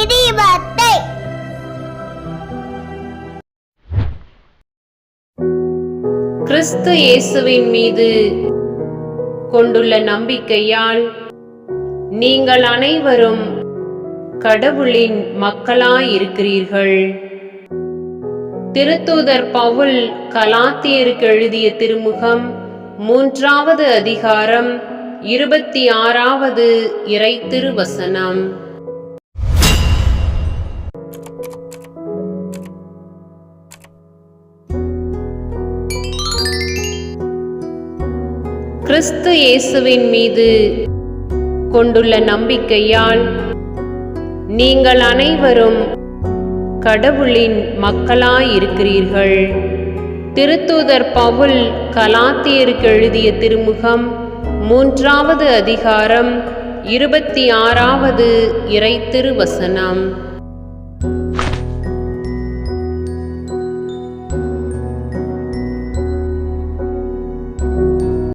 இடிபத்தை கிறிஸ்து இயேசுவின் மீது கொண்டுள்ள நம்பிக்கையால் நீங்கள் அனைவரும் கடவுளின் மக்களாய் இருக்கிறீர்கள் திருத்தூதர் பவுல் கலாத்தியருக்கு எழுதிய திருமுகம் மூன்றாவது அதிகாரம் இருபத்தி ஆறாவது இறை திருவசனம். கிறிஸ்து இயேசுவின் மீது கொண்டுள்ள நம்பிக்கையால் நீங்கள் அனைவரும் கடவுளின் மக்களாயிருக்கிறீர்கள். திருத்தூதர் பவுல் கலாத்தியருக்கு எழுதிய திருமுகம் மூன்றாவது அதிகாரம் இருபத்தி ஆறாவது இறை திருவசனம்.